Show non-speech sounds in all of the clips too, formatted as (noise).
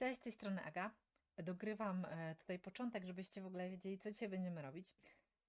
Cześć, z tej strony Aga. Dogrywam e, tutaj początek, żebyście w ogóle wiedzieli, co dzisiaj będziemy robić.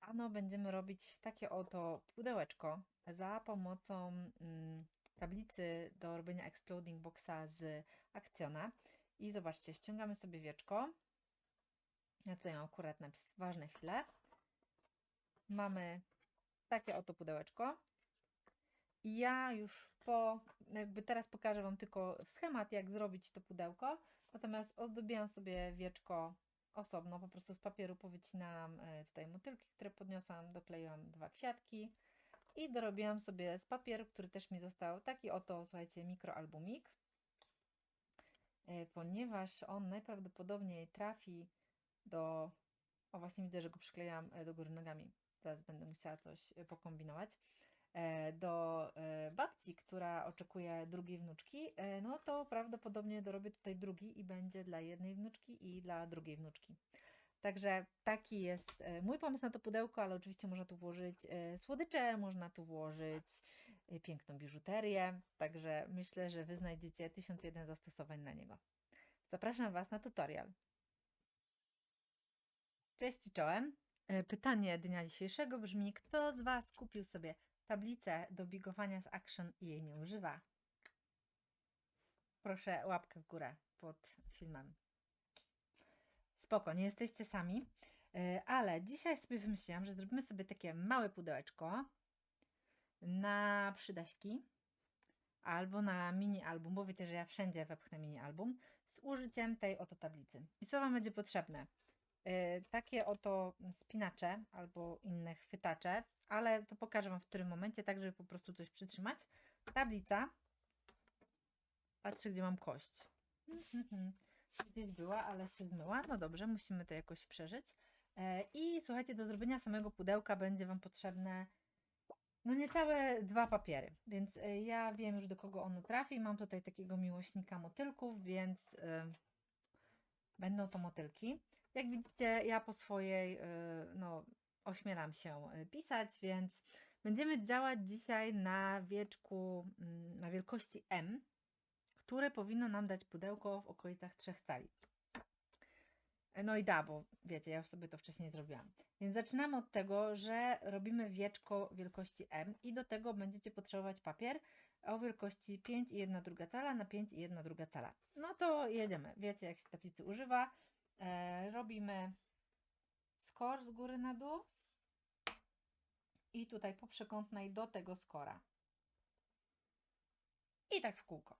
Ano, będziemy robić takie oto pudełeczko za pomocą mm, tablicy do robienia Exploding Boxa z Akcjona. I zobaczcie, ściągamy sobie wieczko. Ja tutaj mam akurat napis ważne chwile. Mamy takie oto pudełeczko. Ja już po, jakby teraz pokażę Wam tylko schemat, jak zrobić to pudełko. Natomiast ozdobiłam sobie wieczko osobno, po prostu z papieru powycinałam e, tutaj motylki, które podniosłam, dokleiłam dwa kwiatki i dorobiłam sobie z papieru, który też mi został, taki oto, słuchajcie, mikroalbumik, E, ponieważ on najprawdopodobniej trafi do, o właśnie widzę, że go przyklejam e, do góry nogami, teraz będę musiała coś pokombinować, do e, babci, która oczekuje drugiej wnuczki, e, no to prawdopodobnie dorobię tutaj drugi i będzie dla jednej wnuczki i dla drugiej wnuczki. Także taki jest e, mój pomysł na to pudełko, ale oczywiście można tu włożyć e, słodycze, można tu włożyć e, piękną biżuterię, także myślę, że Wy znajdziecie 1001 zastosowań na niego. Zapraszam Was na tutorial. Cześć i czołem. E, Pytanie dnia dzisiejszego brzmi, kto z Was kupił sobie tablicę do bigowania z Action i jej nie używa? Proszę łapkę w górę pod filmem. Spoko, nie jesteście sami, E, ale dzisiaj sobie wymyśliłam, że zrobimy sobie takie małe pudełeczko na przydaśki albo na mini album, bo wiecie, że ja wszędzie wepchnę mini album z użyciem tej oto tablicy. I co Wam będzie potrzebne? E, takie oto spinacze albo inne chwytacze, ale to pokażę Wam w którym momencie, tak żeby po prostu coś przytrzymać. Tablica. Patrzę, gdzie mam kość. (laughs) Gdzieś była, ale się zmyła. No dobrze, musimy to jakoś przeżyć. E, I słuchajcie, do zrobienia samego pudełka będzie Wam potrzebne no niecałe dwa papiery, więc e, ja wiem już do kogo ono trafi. Mam tutaj takiego miłośnika motylków, więc e, będą to motylki. Jak widzicie, ja po swojej, e, no, ośmielam się e, pisać, więc będziemy działać dzisiaj na wieczku, mm, na wielkości M, które powinno nam dać pudełko w okolicach 3 cali. No i da, bo wiecie, ja już sobie to wcześniej zrobiłam. Więc zaczynamy od tego, że robimy wieczko wielkości M i do tego będziecie potrzebować papier o wielkości 5 i 1 druga cala na 5 i 1 druga cala. No to jedziemy. Wiecie, jak się tablicy używa. E, robimy skor z góry na dół i tutaj po przekątnej do tego skora. I tak w kółko.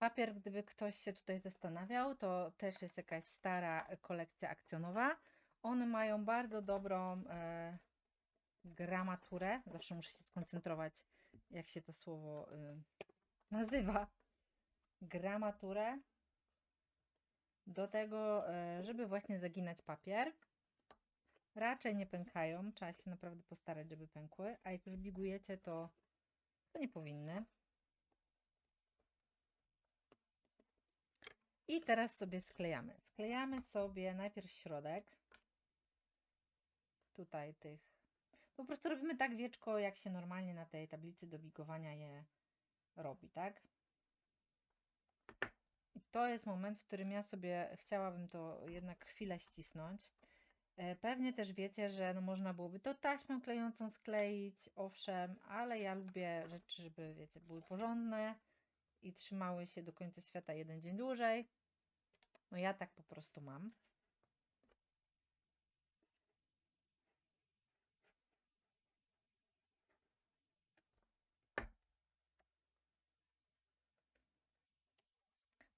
Papier, gdyby ktoś się tutaj zastanawiał, to też jest jakaś stara kolekcja akcjonowa. One mają bardzo dobrą e, gramaturę. Zawsze muszę się skoncentrować, jak się to słowo e, nazywa. Gramaturę. Do tego, e, żeby właśnie zaginać papier. Raczej nie pękają. Trzeba się naprawdę postarać, żeby pękły. A jak już bigujecie, to, to nie powinny. I teraz sobie sklejamy. Sklejamy sobie najpierw środek. Tutaj tych. Po prostu robimy tak wieczko, jak się normalnie na tej tablicy do bigowania je robi, tak? I to jest moment, w którym ja sobie chciałabym to jednak chwilę ścisnąć. E, Pewnie też wiecie, że no można byłoby to taśmą klejącą skleić, owszem, ale ja lubię rzeczy, żeby, wiecie, były porządne i trzymały się do końca świata jeden dzień dłużej. No ja tak po prostu mam.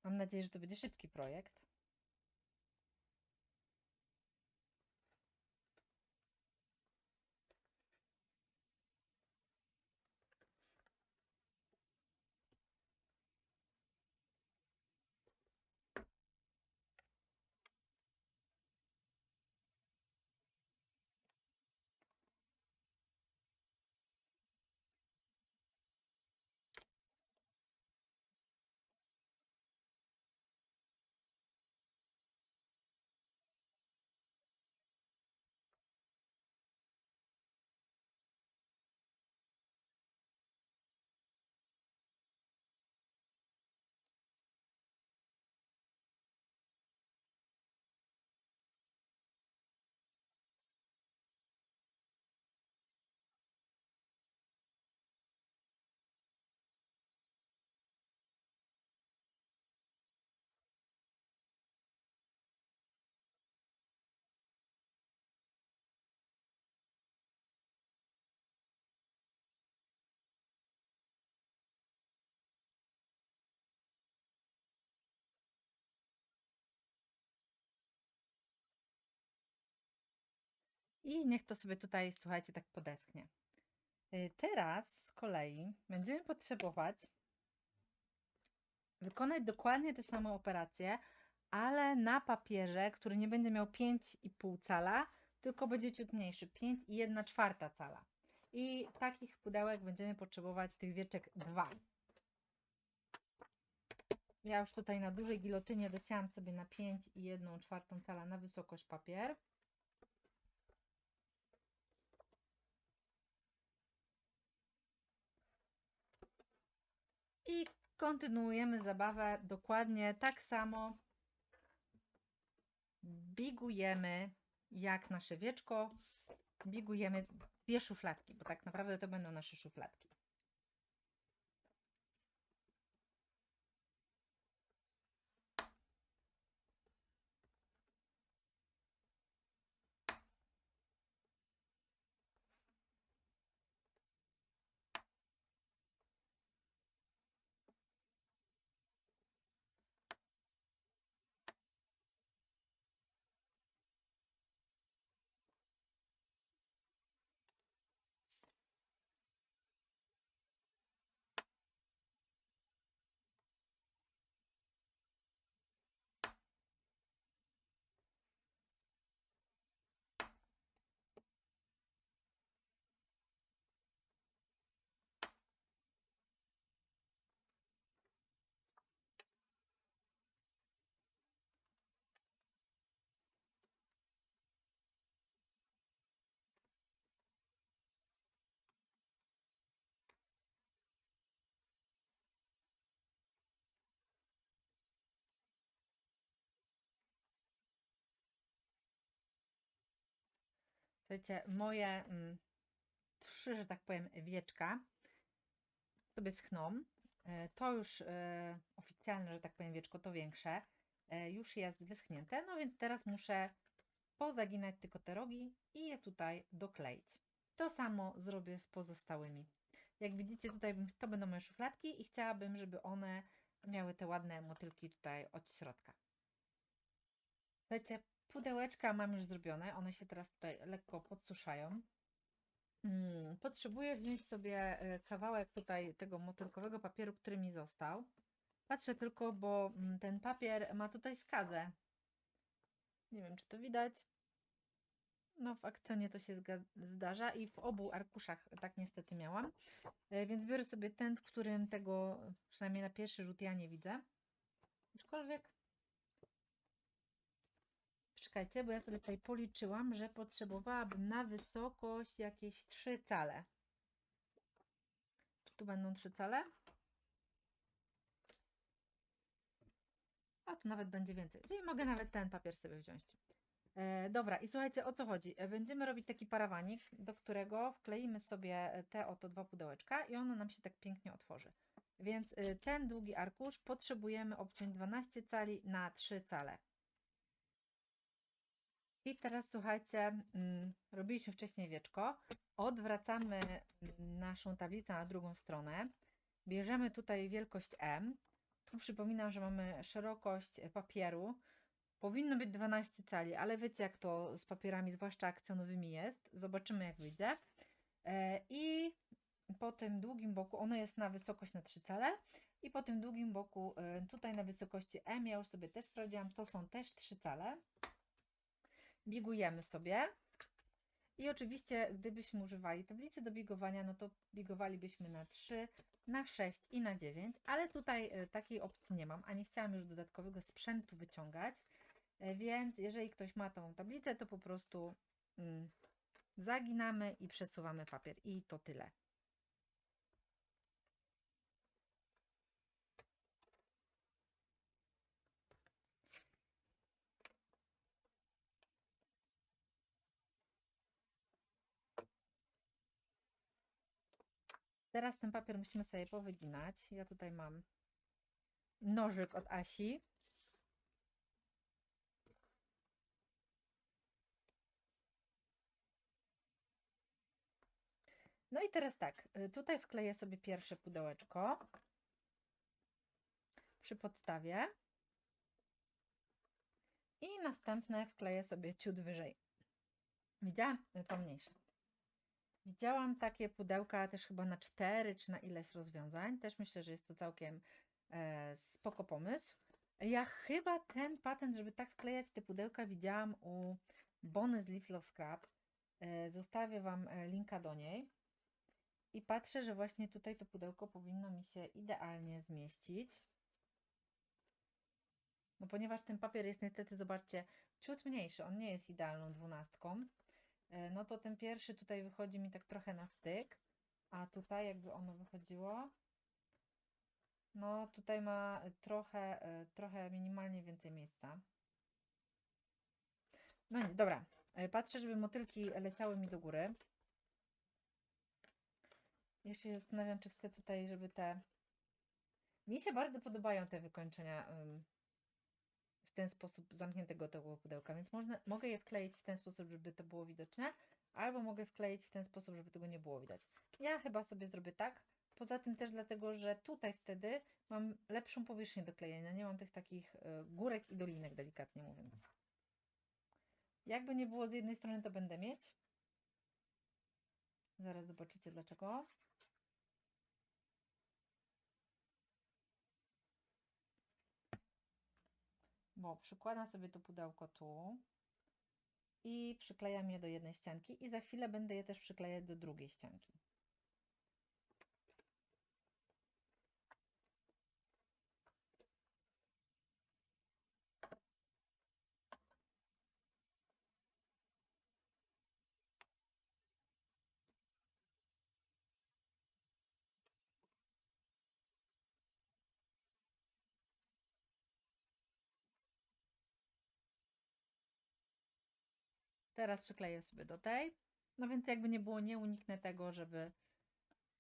Mam nadzieję, że to będzie szybki projekt. I niech to sobie tutaj, słuchajcie, tak podeschnie. Y, Teraz z kolei będziemy potrzebować wykonać dokładnie tę samą operację, ale na papierze, który nie będzie miał 5,5 cala, tylko będzie ciut mniejszy, 5 i 1 czwarta cala. I takich pudełek będziemy potrzebować tych wieczek dwa. Ja już tutaj na dużej gilotynie docięłam sobie na 5 i 1 czwartą cala na wysokość papier. I kontynuujemy zabawę dokładnie tak samo. Bigujemy jak nasze wieczko. Bigujemy dwie szufladki, bo tak naprawdę to będą nasze szufladki. Słuchajcie, moje mm, trzy, że tak powiem, wieczka sobie schną. E, To już e, oficjalne, że tak powiem, wieczko, to większe, e, już jest wyschnięte. No więc teraz muszę pozaginać tylko te rogi i je tutaj dokleić. To samo zrobię z pozostałymi. Jak widzicie, tutaj to będą moje szufladki i chciałabym, żeby one miały te ładne motylki tutaj od środka. Słuchajcie, pudełeczka mam już zrobione, one się teraz tutaj lekko podsuszają. Mm, Potrzebuję wziąć sobie e, kawałek tutaj tego motylkowego papieru, który mi został. Patrzę tylko, bo mm, ten papier ma tutaj skazę. Nie wiem, czy to widać. No, w akcjonie to się zdarza i w obu arkuszach tak niestety miałam. E, Więc biorę sobie ten, w którym tego, przynajmniej na pierwszy rzut, ja nie widzę. Aczkolwiek Czekajcie, bo ja sobie tutaj policzyłam, że potrzebowałabym na wysokość jakieś 3 cale. Czy tu będą 3 cale? A tu nawet będzie więcej. Czyli mogę nawet ten papier sobie wziąć. E, dobra, i słuchajcie, o co chodzi? E, Będziemy robić taki parawanik, do którego wkleimy sobie te oto dwa pudełeczka i ono nam się tak pięknie otworzy. Więc y, ten długi arkusz potrzebujemy obciąć 12 cali na 3 cale. I teraz słuchajcie, mm, robiliśmy wcześniej wieczko. Odwracamy naszą tablicę na drugą stronę. Bierzemy tutaj wielkość M. Tu przypominam, że mamy szerokość papieru. Powinno być 12 cali, ale wiecie jak to z papierami, zwłaszcza akcjonowymi jest. Zobaczymy jak wyjdzie. E, I po tym długim boku, ono jest na wysokość na 3 cale. I po tym długim boku, e, tutaj na wysokości M, ja już sobie też sprawdziłam, to są też 3 cale bigujemy sobie. I oczywiście, gdybyśmy używali tablicy do bigowania, no to bigowalibyśmy na 3, na 6 i na 9, ale tutaj e, takiej opcji nie mam, a nie chciałam już dodatkowego sprzętu wyciągać, E, więc jeżeli ktoś ma tą tablicę, to po prostu mm, zaginamy i przesuwamy papier i to tyle. Teraz ten papier musimy sobie powyginać. Ja tutaj mam nożyk od Asi. No i teraz tak, y, tutaj wkleję sobie pierwsze pudełeczko przy podstawie i następne wkleję sobie ciut wyżej. Widziałam y, to mniejsze. Widziałam takie pudełka też chyba na cztery czy na ileś rozwiązań. Też myślę, że jest to całkiem e, spoko pomysł. Ja chyba ten patent, żeby tak wklejać te pudełka, widziałam u Bony z Leaf Love Scrap. E, zostawię Wam e, linka do niej. I patrzę, że właśnie tutaj to pudełko powinno mi się idealnie zmieścić. No ponieważ ten papier jest niestety, zobaczcie, ciut mniejszy, on nie jest idealną dwunastką, no to ten pierwszy tutaj wychodzi mi tak trochę na styk, a tutaj jakby ono wychodziło, no tutaj ma trochę, e, trochę minimalnie więcej miejsca. No nie, dobra, E, patrzę, żeby motylki leciały mi do góry. Jeszcze się zastanawiam, czy chcę tutaj, żeby te... Mi się bardzo podobają te wykończenia w ten sposób zamkniętego tego pudełka, więc można, mogę je wkleić w ten sposób, żeby to było widoczne, albo mogę wkleić w ten sposób, żeby tego nie było widać. Ja chyba sobie zrobię tak. Poza tym też dlatego, że tutaj wtedy mam lepszą powierzchnię do klejenia. Nie mam tych takich y, górek i dolinek, delikatnie mówiąc. Jakby nie było z jednej strony, to będę mieć. Zaraz zobaczycie dlaczego. Bo przykładam sobie to pudełko tu i przyklejam je do jednej ścianki i za chwilę będę je też przyklejać do drugiej ścianki. Teraz przykleję sobie do tej. No więc jakby nie było, nie uniknę tego, żeby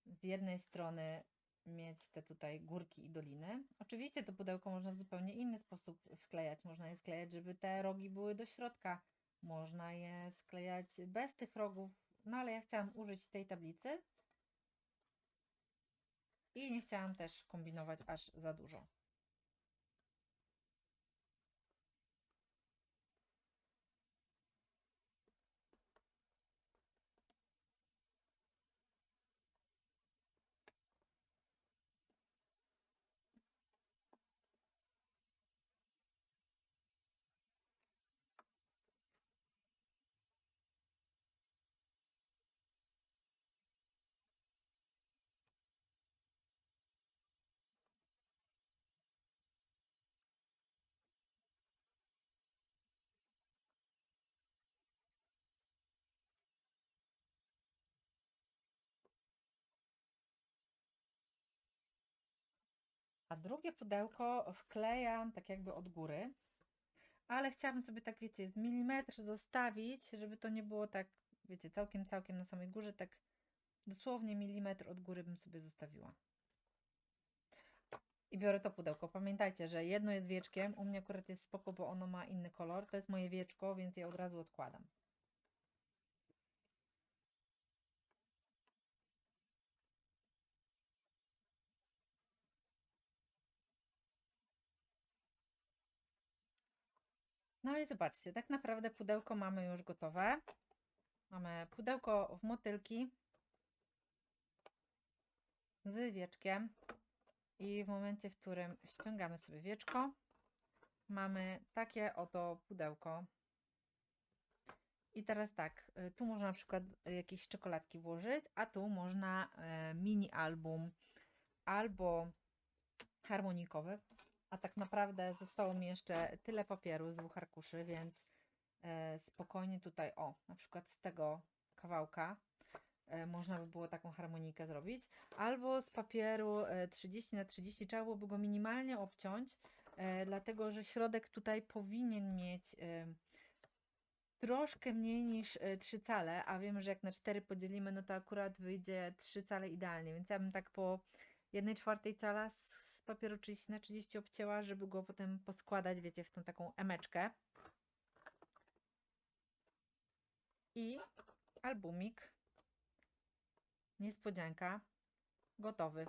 z jednej strony mieć te tutaj górki i doliny. Oczywiście to pudełko można w zupełnie inny sposób wklejać. Można je sklejać, żeby te rogi były do środka. Można je sklejać bez tych rogów. No ale ja chciałam użyć tej tablicy. I nie chciałam też kombinować aż za dużo. A drugie pudełko wklejam tak jakby od góry, ale chciałabym sobie tak, wiecie, milimetr zostawić, żeby to nie było tak, wiecie, całkiem, całkiem na samej górze, tak dosłownie milimetr od góry bym sobie zostawiła. I biorę to pudełko. Pamiętajcie, że jedno jest wieczkiem, u mnie akurat jest spoko, bo ono ma inny kolor. To jest moje wieczko, więc je od razu odkładam. No i zobaczcie, tak naprawdę pudełko mamy już gotowe. Mamy pudełko w motylki z wieczkiem i w momencie, w którym ściągamy sobie wieczko, mamy takie oto pudełko. I teraz tak, y, tu można na przykład jakieś czekoladki włożyć, a tu można e, mini album albo harmonikowy, a tak naprawdę zostało mi jeszcze tyle papieru z dwóch arkuszy, więc e, spokojnie tutaj, o, na przykład z tego kawałka e, można by było taką harmonikę zrobić, albo z papieru e, 30 na 30 trzeba byłoby go minimalnie obciąć, e, dlatego że środek tutaj powinien mieć e, troszkę mniej niż e, 3 cale, a wiemy, że jak na 4 podzielimy, no to akurat wyjdzie 3 cale idealnie, więc ja bym tak po 1 czwartej cala papieru 30 na 30 obcięła, żeby go potem poskładać, wiecie, w tą taką emeczkę. I albumik. Niespodzianka. Gotowy.